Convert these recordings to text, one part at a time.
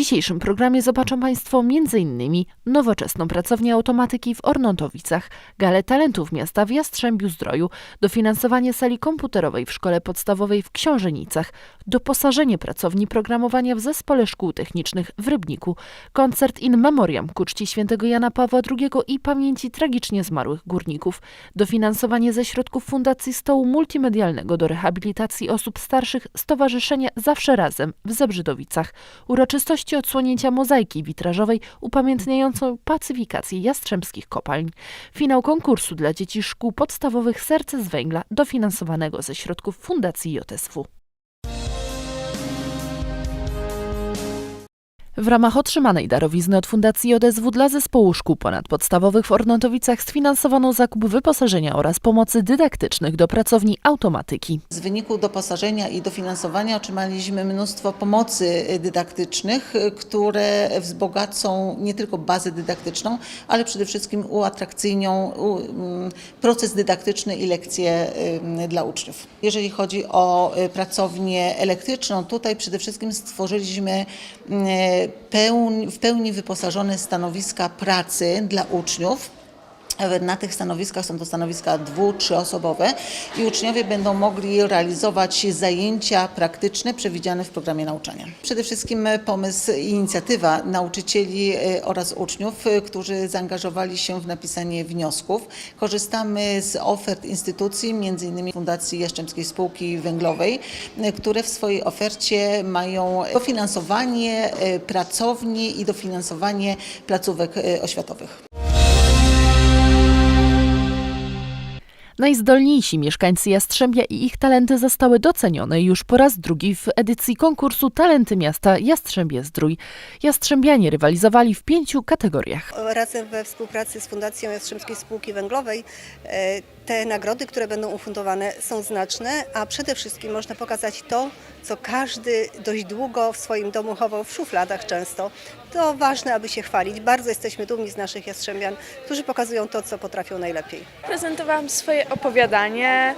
dzisiejszym programie zobaczą Państwo m.in. nowoczesną pracownię automatyki w Ornontowicach, galę talentów miasta w Jastrzębiu-Zdroju, dofinansowanie sali komputerowej w szkole podstawowej w Książenicach, doposażenie pracowni programowania w Zespole Szkół Technicznych w Rybniku, koncert in memoriam ku czci świętego Jana Pawła II i pamięci tragicznie zmarłych górników, dofinansowanie ze środków Fundacji Stołu Multimedialnego do rehabilitacji osób starszych Stowarzyszenia Zawsze Razem w Zebrzydowicach, uroczystości odsłonięcia mozaiki witrażowej upamiętniającą pacyfikację jastrzębskich kopalń, finał konkursu dla dzieci szkół podstawowych Serce z Węgla dofinansowanego ze środków Fundacji JSW. W ramach otrzymanej darowizny od Fundacji JSW dla zespołu szkół ponadpodstawowych w Ornatowicach sfinansowano zakup wyposażenia oraz pomocy dydaktycznych do pracowni automatyki. Z wyniku doposażenia i dofinansowania otrzymaliśmy mnóstwo pomocy dydaktycznych, które wzbogacą nie tylko bazę dydaktyczną, ale przede wszystkim uatrakcyjnią mm, proces dydaktyczny i lekcje ym, dla uczniów. Jeżeli chodzi o y, pracownię elektryczną, tutaj przede wszystkim stworzyliśmy y, pełni, w pełni wyposażone stanowiska pracy dla uczniów. Na tych stanowiskach są to stanowiska dwu, trzyosobowe i uczniowie będą mogli realizować zajęcia praktyczne przewidziane w programie nauczania. Przede wszystkim pomysł i inicjatywa nauczycieli e, oraz uczniów, e, którzy zaangażowali się w napisanie wniosków. Korzystamy z ofert instytucji, m.in. Fundacji Jastrzębskiej Spółki Węglowej, e, które w swojej ofercie mają dofinansowanie pracowni i dofinansowanie placówek oświatowych. Najzdolniejsi mieszkańcy Jastrzębia i ich talenty zostały docenione już po raz drugi w edycji konkursu Talenty Miasta Jastrzębie Zdrój. Jastrzębianie rywalizowali w pięciu kategoriach. Razem we współpracy z Fundacją Jastrzębskiej Spółki Węglowej e, te nagrody, które będą ufundowane są znaczne, a przede wszystkim można pokazać to, co każdy dość długo w swoim domu chował w szufladach często. To ważne, aby się chwalić. Bardzo jesteśmy dumni z naszych Jastrzębian, którzy pokazują to, co potrafią najlepiej. prezentowałam swoje opowiadanie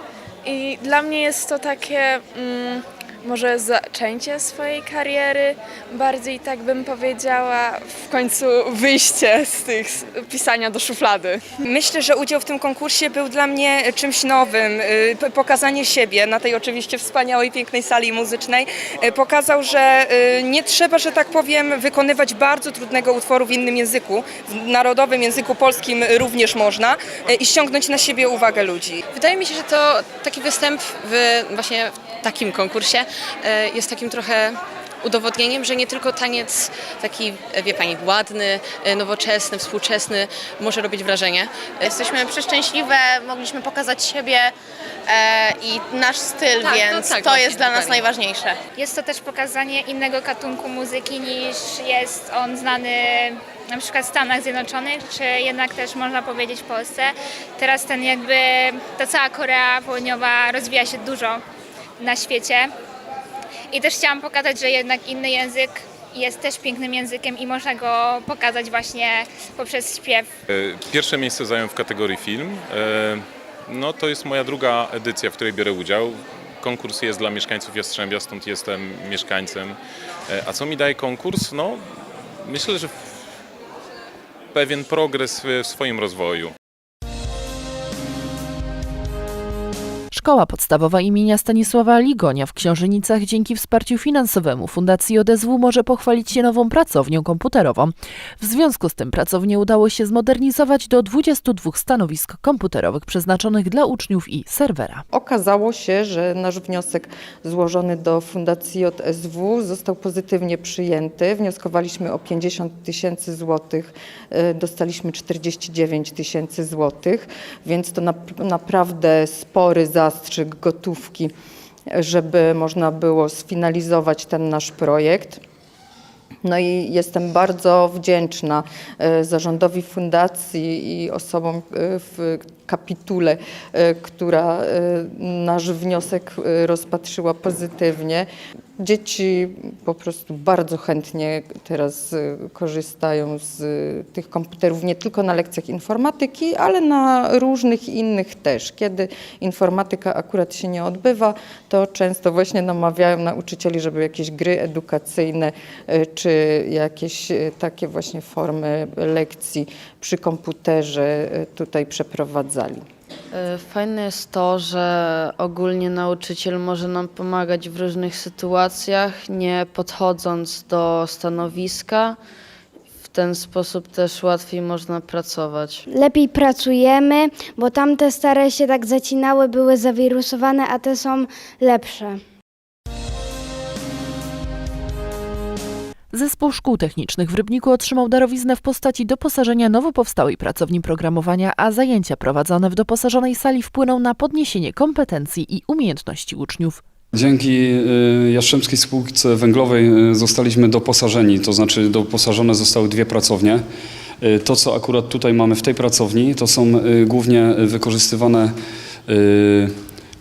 i dla mnie jest to takie mm, może zaczęcie swojej kariery, bardziej tak bym powiedziała w końcu wyjście z tych z pisania do szuflady. Myślę, że udział w tym konkursie był dla mnie czymś nowym. y, Pokazanie siebie na tej oczywiście wspaniałej, pięknej sali muzycznej y, pokazał, że y, nie trzeba, że tak powiem, wykonywać bardzo trudnego utworu w innym języku. W narodowym języku polskim również można i ściągnąć na siebie uwagę ludzi. Wydaje mi się, że to taki występ w właśnie w takim konkursie jest takim trochę udowodnieniem, że nie tylko taniec taki, e, wie Pani, ładny, e, nowoczesny, współczesny może robić wrażenie. Jesteśmy przeszczęśliwe, mogliśmy pokazać siebie e, i nasz styl, Tak, więc no tak, to właśnie, jest dla nas dokładnie. najważniejsze. Jest to też pokazanie innego gatunku muzyki niż jest on znany na przykład w Stanach Zjednoczonych, czy jednak też można powiedzieć w Polsce. Teraz ten jakby, ta cała Korea Południowa rozwija się dużo na świecie i też chciałam pokazać, że jednak inny język jest też pięknym językiem i można go pokazać właśnie poprzez śpiew. E, Pierwsze miejsce zająłem w kategorii film. E, No to jest moja druga edycja, w której biorę udział. Konkurs jest dla mieszkańców Jastrzębia, stąd jestem mieszkańcem. E, A co mi daje konkurs? No myślę, że pewien progres w w swoim rozwoju. Szkoła podstawowa imienia Stanisława Ligonia w Książenicach dzięki wsparciu finansowemu Fundacji JSW może pochwalić się nową pracownią komputerową. W związku z tym pracownię udało się zmodernizować do 22 stanowisk komputerowych przeznaczonych dla uczniów i serwera. Okazało się, że nasz wniosek złożony do Fundacji JSW został pozytywnie przyjęty. Wnioskowaliśmy o 50 tysięcy złotych, e, dostaliśmy 49 tysięcy złotych, więc to nap- naprawdę spory zastrzyk gotówki, żeby można było sfinalizować ten nasz projekt. No i jestem bardzo wdzięczna e, zarządowi fundacji i osobom e, w kapitule, e, która nasz wniosek rozpatrzyła pozytywnie. Dzieci po prostu bardzo chętnie teraz y, korzystają z y, tych komputerów nie tylko na lekcjach informatyki, ale na różnych innych też. Kiedy informatyka akurat się nie odbywa, to często właśnie namawiają nauczycieli, żeby jakieś gry edukacyjne y, czy jakieś takie właśnie formy lekcji przy komputerze tutaj przeprowadzali. E, Fajne jest to, że ogólnie nauczyciel może nam pomagać w różnych sytuacjach, nie podchodząc do stanowiska. W ten sposób też łatwiej można pracować. Lepiej pracujemy, bo tamte stare się tak zacinały, były zawirusowane, a te są lepsze. Zespół Szkół Technicznych w Rybniku otrzymał darowiznę w postaci doposażenia nowo powstałej pracowni programowania, a zajęcia prowadzone w doposażonej sali wpłyną na podniesienie kompetencji i umiejętności uczniów. Dzięki y, Jastrzębskiej Spółce Węglowej y, zostaliśmy doposażeni, to znaczy doposażone zostały dwie pracownie. Y, To, co akurat tutaj mamy w tej pracowni, to są głównie wykorzystywane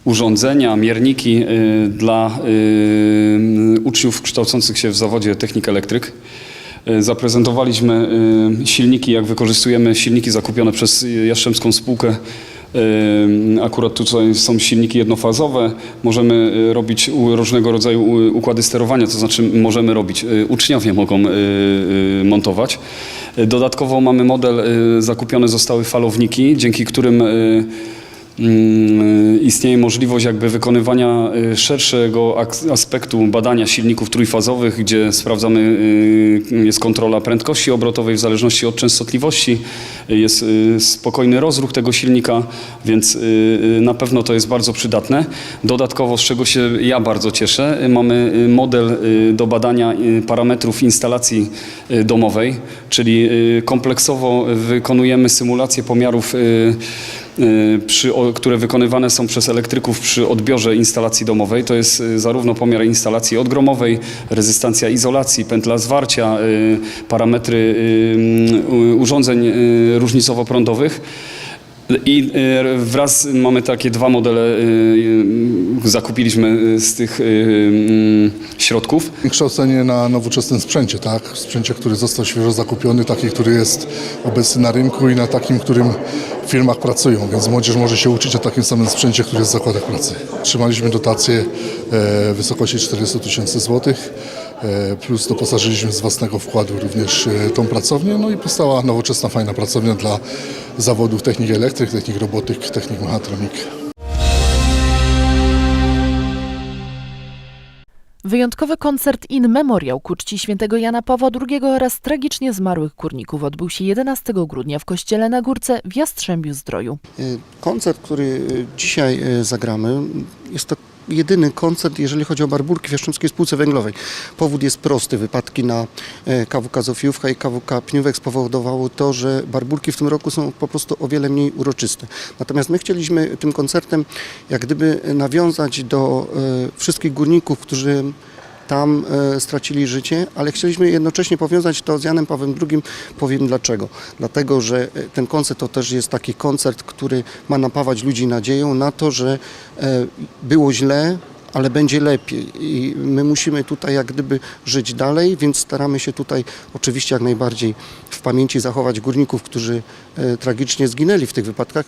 urządzenia, mierniki y, dla y, uczniów kształcących się w zawodzie technik elektryk. Y, Zaprezentowaliśmy silniki, jak wykorzystujemy silniki zakupione przez Jastrzębską Spółkę Akurat tutaj są silniki jednofazowe. Możemy robić różnego rodzaju układy sterowania, to znaczy możemy robić, uczniowie mogą montować. Dodatkowo mamy model, zakupione zostały falowniki, dzięki którym istnieje możliwość jakby wykonywania y, szerszego aspektu badania silników trójfazowych, gdzie sprawdzamy, y, jest kontrola prędkości obrotowej w zależności od częstotliwości, jest y, spokojny rozruch tego silnika, więc y, y, na pewno to jest bardzo przydatne. Dodatkowo, z czego się ja bardzo cieszę, mamy model do badania parametrów instalacji domowej, czyli kompleksowo wykonujemy symulację pomiarów przy, które wykonywane są przez elektryków przy odbiorze instalacji domowej. To jest zarówno pomiar instalacji odgromowej, rezystancja izolacji, pętla zwarcia, parametry urządzeń różnicowo-prądowych. I y, wraz mamy takie dwa modele, y, y, zakupiliśmy z tych y, środków. Kształcenie na nowoczesnym sprzęcie, tak? Sprzęcie, który został świeżo zakupiony, taki, który jest obecny na rynku i na takim, którym w firmach pracują, więc młodzież może się uczyć o takim samym sprzęcie, który jest w zakładach pracy. Otrzymaliśmy dotację e, w wysokości 400 tysięcy złotych, e, plus doposażyliśmy z własnego wkładu również e, tą pracownię, no i powstała nowoczesna, fajna pracownia dla zawodów technik elektryk, technik robotyk, technik mechatronik. Wyjątkowy koncert In Memoriał ku czci świętego Jana Pawła II oraz tragicznie zmarłych górników odbył się 11 grudnia w kościele na Górce w Jastrzębiu Zdroju. Y, Koncert, który y, dzisiaj y, zagramy, jest to jedyny koncert, jeżeli chodzi o Barbórki w Jastrzębskiej Spółce Węglowej. Powód jest prosty. Wypadki na e, KWK Zofijówka i KWK Pniówek spowodowało to, że Barbórki w tym roku są po prostu o wiele mniej uroczyste. Natomiast my chcieliśmy tym koncertem jak gdyby nawiązać do e, wszystkich górników, którzy tam e, stracili życie, ale chcieliśmy jednocześnie powiązać to z Janem Pawłem II. Powiem dlaczego. Dlatego, że e, ten koncert to też jest taki koncert, który ma napawać ludzi nadzieją na to, że e, było źle, ale będzie lepiej i my musimy tutaj jak gdyby żyć dalej, więc staramy się tutaj oczywiście jak najbardziej w pamięci zachować górników, którzy tragicznie zginęli w tych wypadkach.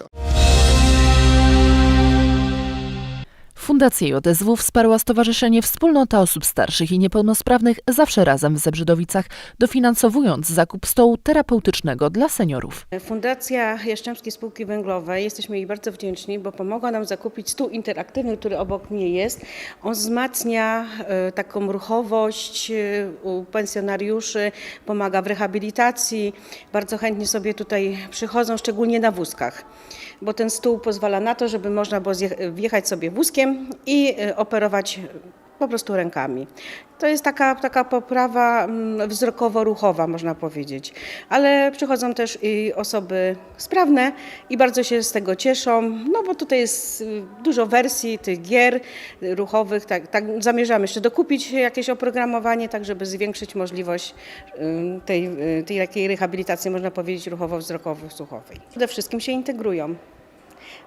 Fundację JSW wsparła Stowarzyszenie Wspólnota Osób Starszych i Niepełnosprawnych Zawsze Razem w Zebrzydowicach, dofinansowując zakup stołu terapeutycznego dla seniorów. Fundacja Jastrzębskiej Spółki Węglowej, jesteśmy jej bardzo wdzięczni, bo pomogła nam zakupić stół interaktywny, który obok mnie jest. On wzmacnia e, taką ruchowość e, u pensjonariuszy, pomaga w rehabilitacji. Bardzo chętnie sobie tutaj przychodzą, szczególnie na wózkach, bo ten stół pozwala na to, żeby można było wjechać sobie wózkiem i e, operować po prostu rękami. To jest taka, taka poprawa mm, wzrokowo-ruchowa, można powiedzieć. Ale przychodzą też i osoby sprawne i bardzo się z tego cieszą, no bo tutaj jest y, dużo wersji tych gier y, ruchowych. Tak, tak zamierzamy jeszcze dokupić jakieś oprogramowanie, tak żeby zwiększyć możliwość y, tej, y, tej takiej rehabilitacji, można powiedzieć, ruchowo-wzrokowo-słuchowej. Przede wszystkim się integrują.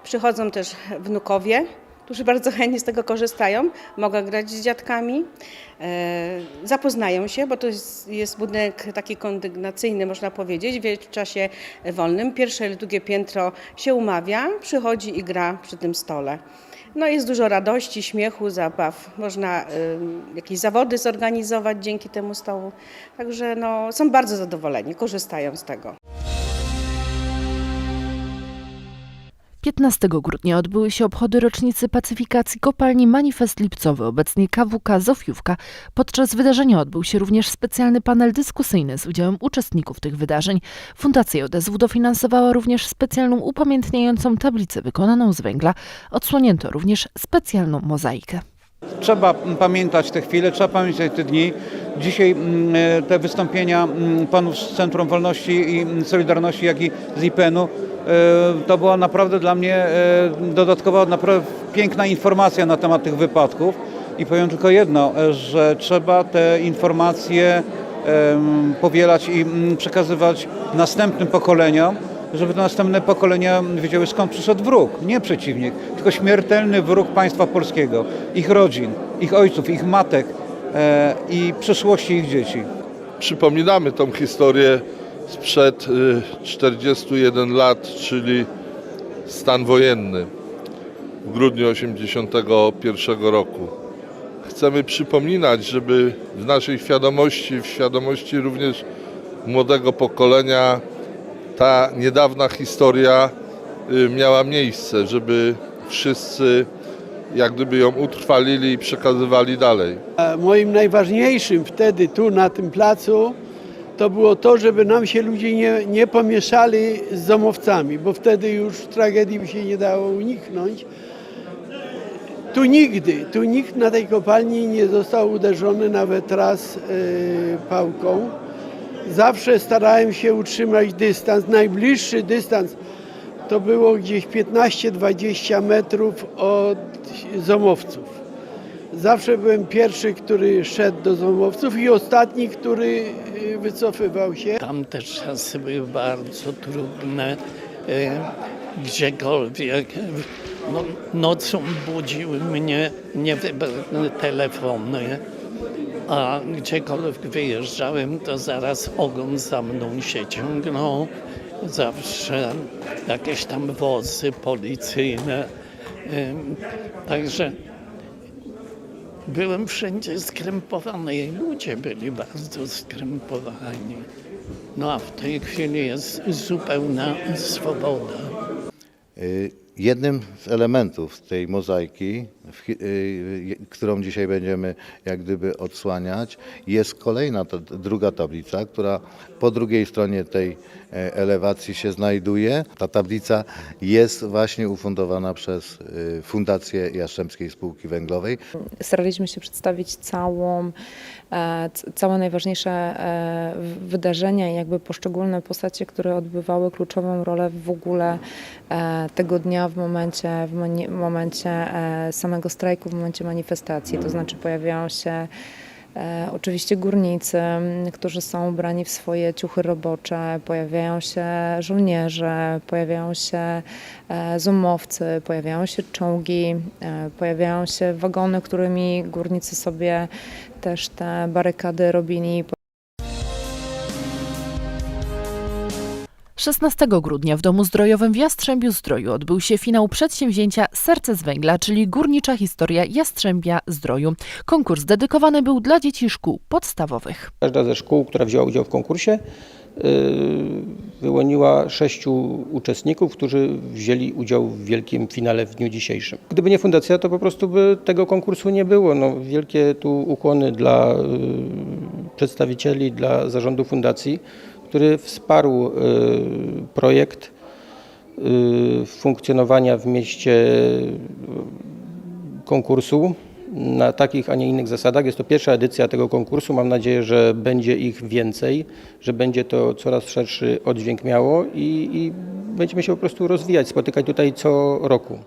Przychodzą też wnukowie, którzy bardzo chętnie z tego korzystają. Mogą grać z dziadkami, e, zapoznają się, bo to jest, budynek taki kondygnacyjny, można powiedzieć, w czasie wolnym. Pierwsze lub drugie piętro się umawia, przychodzi i gra przy tym stole. No jest dużo radości, śmiechu, zabaw. Można y, jakieś zawody zorganizować dzięki temu stołu. Także no, są bardzo zadowoleni, korzystają z tego. 15 grudnia odbyły się obchody rocznicy pacyfikacji kopalni Manifest Lipcowy, obecnie KWK Zofiówka. Podczas wydarzenia odbył się również specjalny panel dyskusyjny z udziałem uczestników tych wydarzeń. Fundacja JSW dofinansowała również specjalną upamiętniającą tablicę wykonaną z węgla. Odsłonięto również specjalną mozaikę. Trzeba pamiętać te chwile, trzeba pamiętać te dni. Dzisiaj mm, e, te wystąpienia mm, panów z Centrum Wolności i mm, Solidarności, jak i z IPN-u, e, to była naprawdę dla mnie e, dodatkowa, naprawdę piękna informacja na temat tych wypadków. I powiem tylko jedno, że trzeba te informacje powielać i przekazywać następnym pokoleniom, żeby następne pokolenia wiedziały skąd przyszedł wróg, nie przeciwnik, tylko śmiertelny wróg państwa polskiego, ich rodzin, ich ojców, ich matek e, i przyszłości ich dzieci. Przypominamy tą historię sprzed y, 41 lat, czyli stan wojenny w grudniu 1981 roku. Chcemy przypominać, żeby w naszej świadomości, w świadomości również młodego pokolenia ta niedawna historia y, miała miejsce, żeby wszyscy jak gdyby ją utrwalili i przekazywali dalej. A Moim najważniejszym wtedy tu na tym placu to było to, żeby nam się ludzie nie, nie pomieszali z domowcami, bo wtedy już tragedii by się nie dało uniknąć. Tu nigdy, tu nikt na tej kopalni nie został uderzony nawet raz yy, pałką. Zawsze starałem się utrzymać dystans, najbliższy dystans to było gdzieś 15-20 metrów od zomowców. Zawsze byłem pierwszy, który szedł do zomowców i ostatni, który y, wycofywał się. Tamte czasy były bardzo trudne. e, Gdziekolwiek. No, nocą budziły mnie niewybrane telefony, a gdziekolwiek wyjeżdżałem, to zaraz ogon za mną się ciągnął. Zawsze jakieś tam wozy policyjne. Także byłem wszędzie skrępowany i ludzie byli bardzo skrępowani. No a w tej chwili jest zupełna swoboda. Y, Jednym z elementów tej mozaiki, którą dzisiaj będziemy jak gdyby odsłaniać, jest kolejna, ta druga tablica, która po drugiej stronie tej e, elewacji się znajduje. Ta tablica jest właśnie ufundowana przez y, Fundację Jastrzębskiej Spółki Węglowej. staraliśmy się przedstawić całą, e, całe najważniejsze e, wydarzenia i jakby poszczególne postacie, które odbywały kluczową rolę w ogóle tego dnia w momencie, w momencie e, samego strajku, w momencie manifestacji. To znaczy pojawiają się E, Oczywiście górnicy, którzy są ubrani w swoje ciuchy robocze, pojawiają się żołnierze, pojawiają się e, zumowcy, pojawiają się czołgi, e, pojawiają się wagony, którymi górnicy sobie też te barykady robili. 16 grudnia w Domu Zdrojowym w Jastrzębiu Zdroju odbył się finał przedsięwzięcia Serce z Węgla, czyli górnicza historia Jastrzębia Zdroju. Konkurs dedykowany był dla dzieci szkół podstawowych. Każda ze szkół, która wzięła udział w konkursie, yy, wyłoniła sześciu uczestników, którzy wzięli udział w wielkim finale w dniu dzisiejszym. Gdyby nie fundacja, to po prostu by tego konkursu nie było. No, wielkie tu ukłony dla yy, przedstawicieli, dla zarządu fundacji, który wsparł yy, projekt yy, funkcjonowania w mieście yy, konkursu na takich, a nie innych zasadach. Jest to pierwsza edycja tego konkursu. Mam nadzieję, że będzie ich więcej, że będzie to coraz szerszy oddźwięk miało i, i będziemy się po prostu rozwijać, spotykać tutaj co roku.